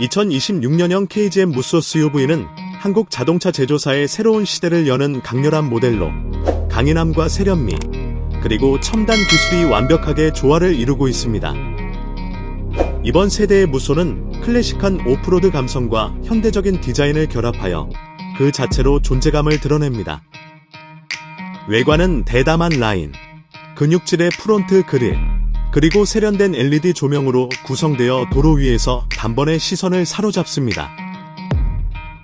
2026년형 KGM 무소스 UV는 한국 자동차 제조사의 새로운 시대를 여는 강렬한 모델로 강인함과 세련미, 그리고 첨단 기술이 완벽하게 조화를 이루고 있습니다. 이번 세대의 무소는 클래식한 오프로드 감성과 현대적인 디자인을 결합하여 그 자체로 존재감을 드러냅니다. 외관은 대담한 라인, 근육질의 프론트 그릴, 그리고 세련된 LED 조명으로 구성되어 도로 위에서 단번에 시선을 사로잡습니다.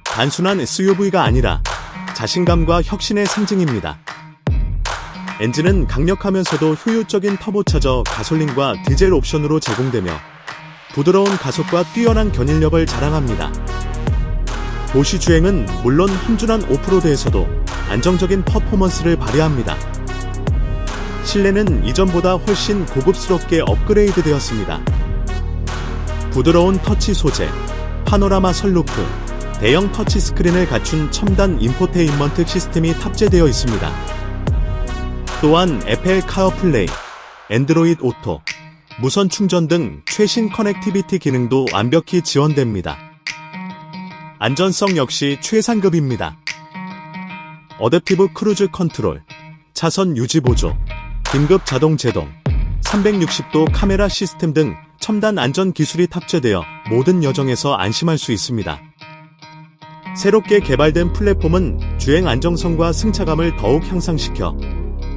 단순한 SUV가 아니라 자신감과 혁신의 상징입니다. 엔진은 강력하면서도 효율적인 터보차저 가솔린과 디젤 옵션으로 제공되며 부드러운 가속과 뛰어난 견인력을 자랑합니다. 도시 주행은 물론 험준한 오프로드에서도 안정적인 퍼포먼스를 발휘합니다. 실내는 이전보다 훨씬 고급스럽게 업그레이드 되었습니다. 부드러운 터치 소재, 파노라마 선루프, 대형 터치 스크린을 갖춘 첨단 인포테인먼트 시스템이 탑재되어 있습니다. 또한 애플 카어플레이, 앤드로이드 오토, 무선 충전 등 최신 커넥티비티 기능도 완벽히 지원됩니다. 안전성 역시 최상급입니다. 어댑티브 크루즈 컨트롤, 차선 유지 보조, 긴급 자동 제동, 360도 카메라 시스템 등 첨단 안전 기술이 탑재되어 모든 여정에서 안심할 수 있습니다. 새롭게 개발된 플랫폼은 주행 안정성과 승차감을 더욱 향상시켜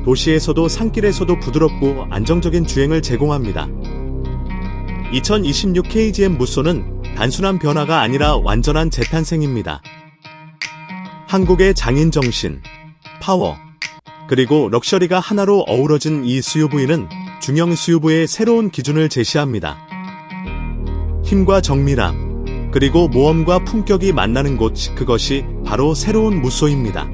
도시에서도 산길에서도 부드럽고 안정적인 주행을 제공합니다. 2026 KGM 무쏘는 단순한 변화가 아니라 완전한 재탄생입니다. 한국의 장인 정신, 파워, 그리고 럭셔리가 하나로 어우러진 이 SUV는 중형 SUV의 새로운 기준을 제시합니다. 힘과 정밀함, 그리고 모험과 품격이 만나는 곳, 그것이 바로 새로운 무쏘입니다.